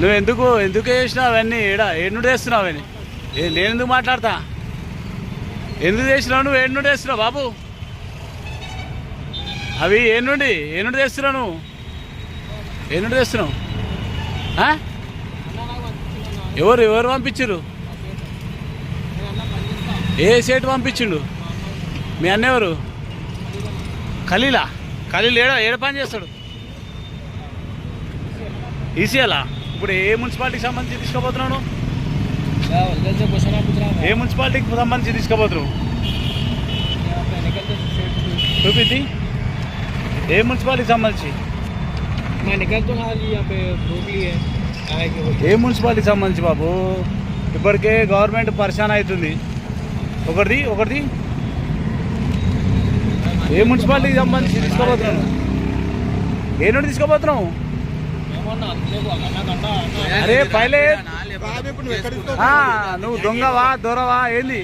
నువ్వు ఎందుకు ఎందుకు చేసినావు అవన్నీ? ఏడా? ఏడు వేస్తున్నావు అవన్నీ? ఏ- నేను ఎందుకు మాట్లాడతా? ఎందుకు చేసినావు నువ్వు? ఏడు నుండి వేస్తున్నావు బాబు? అవి ఏ నుండి? ఏ నుండి తెస్తున్నావు నువ్వు? ఏ నుండి తెస్తున్నావు ఎవరు? ఎవరు పంపించారు ఏ సేటు పంపించిండు? మీ అన్న ఎవరు? ఖలీలా? ఖలీల్ ఏడ? ఏడ పని చేస్తాడు? ఈసీఎలా? ఇప్పుడు ఏ మున్సిపాలిటీకి సంబంధించి తీసుకోబోతున్నాను ఏ మున్సిపాలిటీకి సంబంధించి తీసుకోబోతున్నావు చూపించి. ఏ మున్సిపాలిటీకి సంబంధించి? ఏ మున్సిపాలిటీకి సంబంధించి బాబు? ఇప్పటికే గవర్నమెంట్ పరిశాన్ అవుతుంది. ఒకటిది ఒకటిది. ఏ మున్సిపాలిటీకి సంబంధించి తీసుకోబోతున్నాను ఏ నుండి తీసుకోబోతున్నావు అరే పైలే. ఆ, నువ్వు దొంగవా దొరవా ఏంది?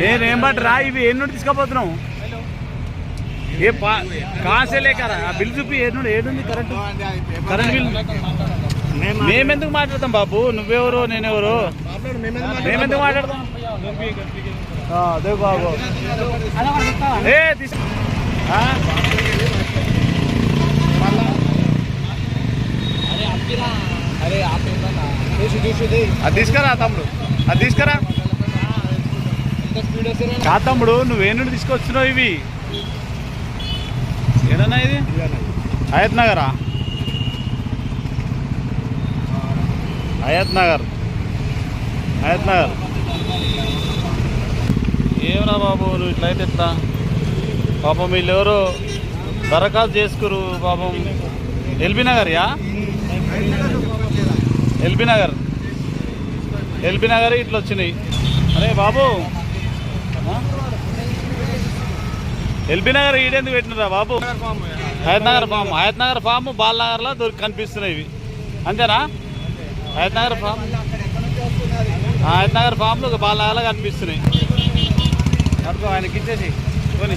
నేనేం బట్టి రా ఇవి ఏ నుండి తీసుకోబోతున్నావు ఏ పా కాసే లేకరా ఆ బిల్ చూపి ఏ నుండి ఏడుంది కరెంట్? Current bill. మేమెందుకు మాట్లాడతాం బాబు? నువ్వెవరు నేనెవరు? మేమెందుకు మాట్లాడతాం? బాబు. అది తీసుకురా తమ్ముడు. అది తీసుకురా. కా తమ్ముడు నువ్వేనుడు తీసుకొచ్చినావు ఇవి? ఏదన్నా ఇది? అయత్ నగరా అయత్ నగర్ అయత్ నగర్ ఏమరా బాబు నువ్వు ఇట్లయితే ఎత్తా పాపం వీళ్ళెవరో దరఖాస్తు చేసుకురు పాపం ఎల్బీ నగర్ యా ఎల్బీ నగర్. ఎల్బీ నగర్ ఇట్లా వచ్చినాయి. అరే బాబు. ఎల్బీ నగర్ ఈడెందుకు పెట్టినరా బాబు? హయత్ నగర్ ఫామ్. హయత్ నగర్ ఫామ్ బాల్ నగర్లో దొరికి కనిపిస్తున్నాయి ఇవి. అంతేనా? హయత్ నగర్ ఫామ్. హయత్ నగర్ ఫామ్లో బాల్ నగర్లో కనిపిస్తున్నాయి ఆయనకి ఇచ్చేసి. పోనీ.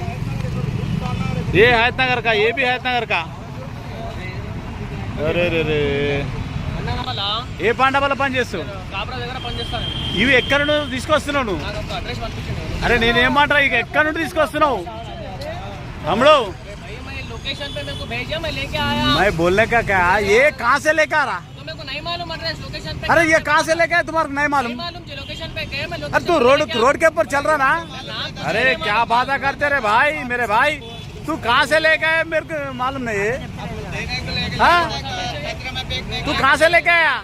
ये हैत नगर का ये भी हैत नगर का అరే రే రే ఏ పాండ వల్ల పని చేస్తావు కాబ్రా దగ్గర పనిచేస్తాను ఇవి ఎక్కడ నుండి తీసుకొస్తున్నావు నువ్వు నాకు ఒక అడ్రస్ పంపించండి అరే నేనేమంటా ఇక ఎక్కడ నుండి తీసుకొస్తున్నావు తమ్ముడు भाई मैं लोकेशन पे मेरे को भेजा मैं लेके आया मैं बोलने का क्या ये कहाँ से लेकर आ रहा तो मेरे को नहीं मालूम एड्रेस लोकेशन पे अरे ये कहाँ से लेके आए तुम्हारे को नहीं नहीं मालूम मालूम जो लोकेशन पे गए मैं अरे तू रोड रोड के ऊपर चल रहा ना ना अरे क्या बात करते रे भाई मेरे भाई तू कहाँ से लेके आए मेरे को मालूम नहीं है हाँ? तू कहाँ से लेके आया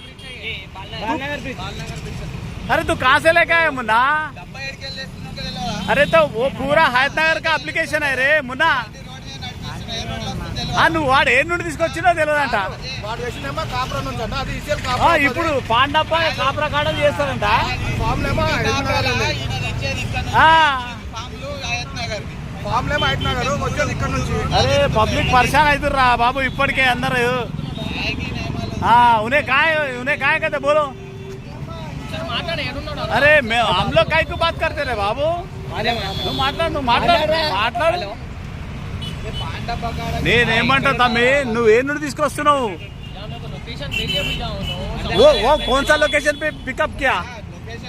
अरे तू कहाँ से लेके आया मुन्ना డబ్బా ఎడికి వెళ్ళేస్తున్నావు కదా ఇలా? अरे तो वो पूरा హైదనగర్ का అప్లికేషన్ है రే మున్నా ఆ, నువ్వు వాడు ఏ నుండి తీసుకొచ్చినా తెలియదంట వాడు వేసిందేమో కాపురం నుంచి అంట అది ఇసేల్ ఆ, ఇప్పుడు పాండప్ప కాపురా కాడలు చేస్తారంట అరే పబ్లిక్ పరిశాన్ అవుతుర్రా బాబు ఇప్పటికే అందరు ఆ, उन्हें काय उन्हें काय कहते बोलो सर మాట్లాడు ఎడున్నాడు अरे मैं हम लोग काय को बात करते रे बाबू నువ్వు మాట్లాడు నువ్వు మాట్లాడు మాట్లాడు నేనేమంటా తమ్మి నువ్వు ఏ నుండి తీసుకొస్తున్నావు या मेरे को लोकेशन भेजिए भी जाओ नो वो वो कौन सा लोकेशन पे पिकअप किया లొకేషన్ విజయనా నువ్వు ఏడికి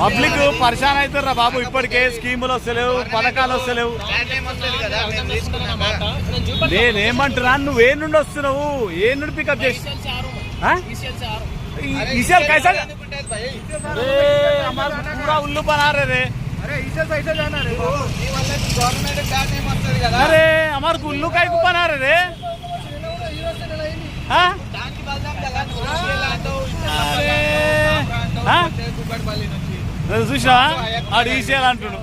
పబ్లిక్ పరిశాన్ అవుతారా బాబు ఇప్పటికే స్కీములు వస్తలేవు పథకాలు వస్తలేవు బ్యాడ్ నేమ్ వస్తుంది కదా మేము తీసుకున్నాక నేను చూపెడతా నేనేమంటున్నా నువ్వు ఏ నుండి వస్తున్నావు ఏ నుండి పికప్ చేసి ఈసీఎల్ से आ रहा हूँ हाँ? मैं ఈసీఎల్ से आ रहा हूँ ఈ- ఈసారి कैसा ఎందుకుంటుంది భయ్? अरे నువ్వు చూసినావా? ఆడు ఈసీఎల్ అంటుడు.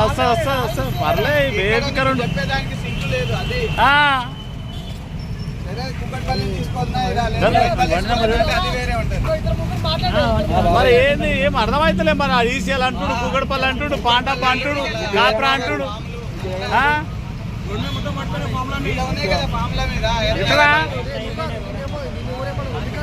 వస్తా వస్తా వస్తా. పర్లే బేబికరుండు చెప్పేదానికి సింకు లేదు అది ఆ, సరే కుక్కడపల్లి తీసుకొద్దా ఇలా లేదు. చల్, కుక్కడపల్లి బండి నెంబర్ తీసుకొద్దా అది వేరే. ఉంటుంది మరి ఏంది? ఏం అర్థమైతలే మరి ఈసీఎల్ అంటుడు కుగడపల్లి అంటుడు పాండప్ప అంటుడు కాప్రా అంటుడు. ఎక్కడ?